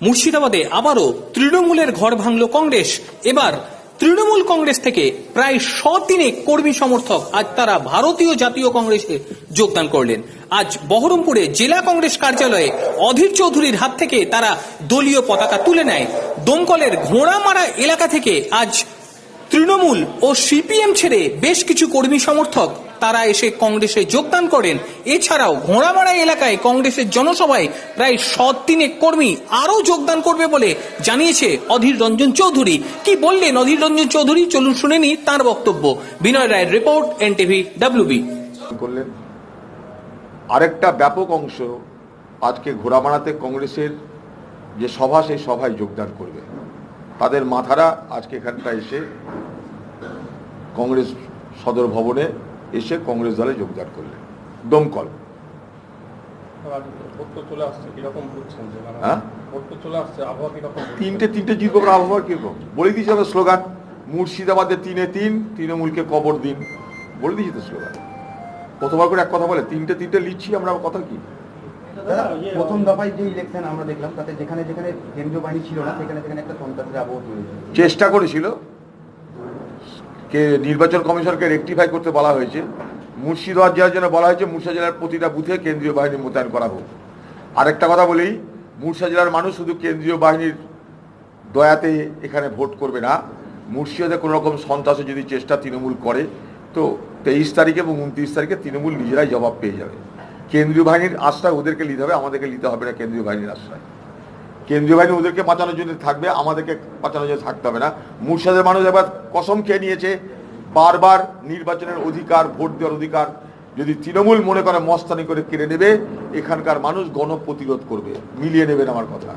মুর্শিদাবাদে আবারও তৃণমূলের ঘর ভাঙল কংগ্রেস। এবার তৃণমূল কংগ্রেস থেকে প্রায় শ তিনেক কর্মী সমর্থক আজ তারা ভারতীয় জাতীয় কংগ্রেসে যোগদান করলেন। আজ বহরমপুরে জেলা কংগ্রেস কার্যালয়ে অধীর চৌধুরীর হাত থেকে তারা দলীয় পতাকা তুলে নেয়। দমকলের ঘোড়ামারা এলাকা থেকে আজ তৃণমূল ও সিপিএম ছেড়ে বেশ কিছু কর্মী সমর্থক তারা এসে কংগ্রেসে যোগদান করেন। এছাড়াও ঘোড়ামারা এলাকায় কংগ্রেসের জনসভায় প্রায় তিনেক কর্মী আরও যোগদান করবে বলে জানিয়েছে অধীর রঞ্জন চৌধুরী। কি বললেন অধীর রঞ্জন চৌধুরী? চলুন শুনে নি তার বক্তব্য। বিনয় রায়ের রিপোর্ট, এনটিভি, ডাব্লিউবি। করলেন? আরেকটা ব্যাপক অংশ আজকে ঘোড়ামারাতে কংগ্রেসের যে সভা, সেই সভায় যোগদান করবে। তাদের মাথারা আজকে এখানটা এসে কংগ্রেস সদর ভবনে এসে কংগ্রেস দলে যোগদান করলেন। দমকল। তো মানে হ্যাঁ? তো তিনটে তিনটে জিতবো আমরা আবহাওয়া কীরকম? বলে দিয়েছি আমরা স্লোগান মুর্শিদাবাদে তিনে তিন তৃণমূলকে কবর দিন। বলে দিয়েছি তো স্লোগান। প্রথমবার করে এক কথা বলে তিনটে তিনটে লিখছি আমরা কথা কি? প্রথম দফায় যে ইলেকশন আমরা দেখলাম তাতে যেখানে যেখানে কেন্দ্রীয় বাহিনী ছিল না সেখানে সেখানে একটা সন্ত্রাসের আবহ তৈরি চেষ্টা করেছিল কে নির্বাচন কমিশনকে রেকটিফাই করতে বলা হয়েছে। মুর্শিদাবাদ জেলার জন্য বলা হয়েছে মুর্শিদা জেলার প্রতিটা বুথে কেন্দ্রীয় বাহিনী মোতায়েন করা হোক। আরেকটা কথা বলি মুর্শিদা জেলার মানুষ শুধু কেন্দ্রীয় বাহিনীর দয়াতে এখানে ভোট করবে না। মুর্শিদাবাদে কোনো রকম সন্ত্রাসে যদি চেষ্টা তৃণমূল করে, তো তেইশ তারিখে এবং উনত্রিশ তারিখে তৃণমূল নিজেরাই জবাব পেয়ে যাবে। কেন্দ্রীয় বাহিনীর আশ্রয় ওদেরকে নিতে হবে, আমাদেরকে নিতে হবে না কেন্দ্রীয় বাহিনীর আশ্রয়। কেন্দ্রীয় বাহিনী ওদেরকে বাঁচানোর জন্য থাকবে, আমাদেরকে বাঁচানোর জন্য থাকতে হবে না। মুর্শিদাবাদের মানুষ এবার কসম খেয়ে নিয়েছে, বারবার নির্বাচনের অধিকার, ভোট দেওয়ার অধিকার, যদি তৃণমূল মনে করে মস্তানি করে কেড়ে নেবে, এখানকার মানুষ গণপ্রতিরোধ করবে। মিলিয়ে নেবেন আমার কথা।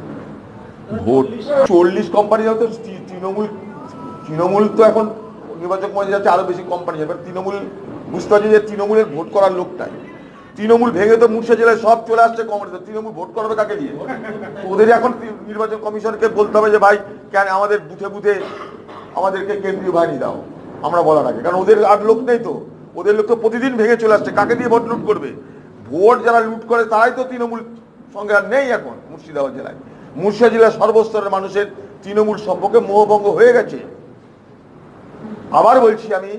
ভোট চল্লিশ কোম্পানি যাতে তৃণমূল তৃণমূল তো এখন নির্বাচন কমিটি যাচ্ছে, আরও বেশি কোম্পানি যাবে। তৃণমূল বুঝতে পারছে যে তৃণমূলের ভোট করার লোকটাই। তৃণমূল ভেঙে তো মুর্শিদা জেলায় সব চলে আসছে কংগ্রেস। তৃণমূল ভোট করাবে কাকে দিয়ে? ওদের এখন নির্বাচন কমিশনকে বলতে হবে যে, ভাই, কেন আমাদের বুথে বুথে আমাদেরকে কেন্দ্রীয় বাহিনী দাও, আমরা বলার আগে। কারণ ওদের আর লোক নেই তো। ওদের লোক তো প্রতিদিন ভেঙে চলে আসছে। কাকে দিয়ে ভোট লুট করবে? ভোট যারা লুট করে, তারাই তো তৃণমূল সঙ্গে আর নেই এখন মুর্শিদাবাদ জেলায়। মুর্শিদা জেলার সর্বস্তরের মানুষের তৃণমূল সম্পর্কে মোহভঙ্গ হয়ে গেছে। আবার বলছি আমি,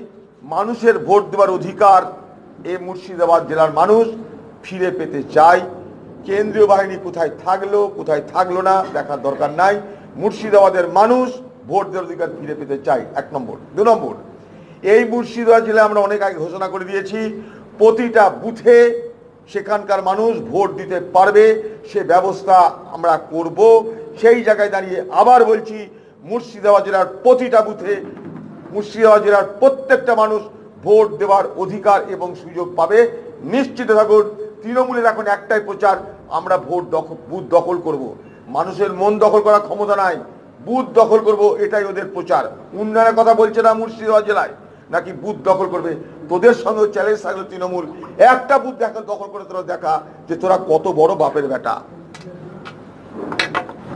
মানুষের ভোট দেওয়ার অধিকার এই মুর্শিদাবাদ জেলার মানুষ ফিরে পেতে চায়। কেন্দ্রীয় বাহিনী কোথায় থাকল কোথায় থাকল না, দেখার দরকার নাই। মুর্শিদাবাদের মানুষ ভোট দেওয়ার অধিকার ফিরে পেতে চায়। এক নম্বর। দু নম্বর। এই মুর্শিদাবাদ জেলায় আমরা অনেক আগে ঘোষণা করে দিয়েছি, প্রতিটা বুথে সেখানকার মানুষ ভোট দিতে পারবে, সে ব্যবস্থা আমরা করব। সেই জায়গায় দাঁড়িয়ে আবার বলছি, মুর্শিদাবাদ জেলার প্রতিটা বুথে, মুর্শিদাবাদ জেলার প্রত্যেকটা মানুষ ভোট দেওয়ার অধিকার এবং সুযোগ পাবে। নিশ্চিত থাকুন, তৃণমূলের এখন একটাই প্রচার, আমরা ভোট দখল বুথ দখল করব। মানুষের মন দখল করার ক্ষমতা নাই, বুথ দখল করব, এটাই ওদের প্রচার। উন্নয়নের কথা বলছে না মুর্শিদাবাদ জেলায়, নাকি বুথ দখল করবে? তোদের সঙ্গে চ্যালেঞ্জ থাকল তৃণমূল। একটা বুথ দেখা, দখল করে তোরা দেখা যে তোরা কত বড় বাপের বেটা।